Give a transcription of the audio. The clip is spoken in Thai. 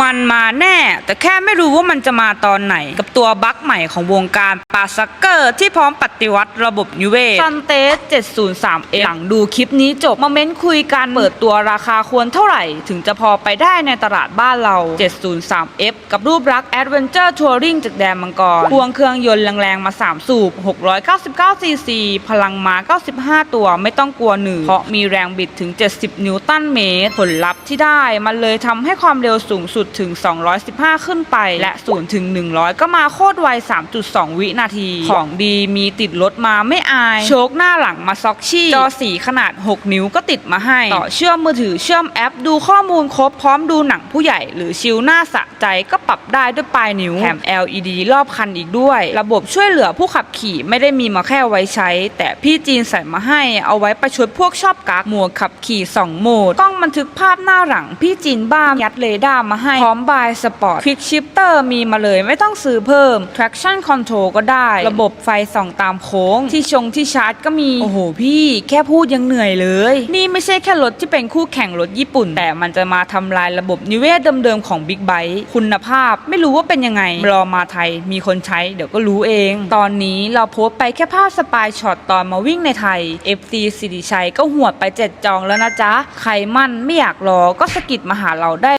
มันมาแน่ แต่แค่ไม่รู้ว่ามันจะมาตอนไหน กับตัวบั๊กใหม่ของวงการปาซักเกอร์ ที่พร้อมปฏิวัติระบบนิเวศซันเตส703หลังดูคลิปนี้จบ มาเม้นคุยกันเปิดตัวราคาควรเท่าไหร่ ถึงจะพอไปได้ในตลาดบ้านเรา 703F กับรูปลักแอดเวนเจอร์ทัวริงจากแดนมังกรควงเครื่องยนต์แรงๆ มา 3 สูบ 699 ซีซี พลังม้า 95 ตัวไม่ต้องกลัวหนืดเพราะมีแรงบิดถึง 70 นิวตันเมตรผลลัพธ์ที่ได้มันเลยทำให้ความเร็วสูงสุดถึง 215 ขึ้นไป และ 0 ถึง 100 ก็มาโคตรไว 3.2 วินาที ของดีมีติดรถมาไม่อาย โชคหน้าหลังมาซ็อกชี่ จอสีขนาด 6 นิ้วก็ติดมาให้ ต่อเชื่อมมือถือเชื่อมแอป ดูข้อมูลครบพร้อมดูหนังผู้ใหญ่ หรือชิลหน้าสะใจก็ปรับได้ด้วยปลายนิ้วแถม LED รอบคันอีกด้วย ระบบช่วยเหลือผู้ขับขี่ไม่ได้มีมาแค่ไว้ใช้ แต่พี่จีนใส่มาให้เอาไว้ประชดพวกชอบกักหมวกขับขี่ 2 โหมด กล้องบันทึกภาพหน้าหลังพี่จีนบ้ามยัดเรดาร์มาให้พร้อมบายสปอร์ตควิกชิปเตอร์มีมาเลยไม่ต้องซื้อเพิ่ม traction control ก็ได้ ระบบไฟส่องตามโค้ง ที่ชงที่ชาร์จก็มี โอ้โหพี่แค่พูดยังเหนื่อยเลย นี่ไม่ใช่แค่รถที่เป็นคู่แข่งรถญี่ปุ่น แต่มันจะมาทำลายระบบนิเวศเดิมๆของ Big b i t e คุณภาพไม่รู้ว่าเป็นยังไง รอมาไทยมีคนใช้เดี๋ยวก็รู้เอง ตอนนี้เราโพสต์ไปแค่ภาพสปายช็อตตอนมาวิ่งในไทย FC สิริชัยก็หวดไปเจ็ดจองแล้วนะจ๊ะ ใครมั่นไม่อยากรอก็สกิดมาหาเราได้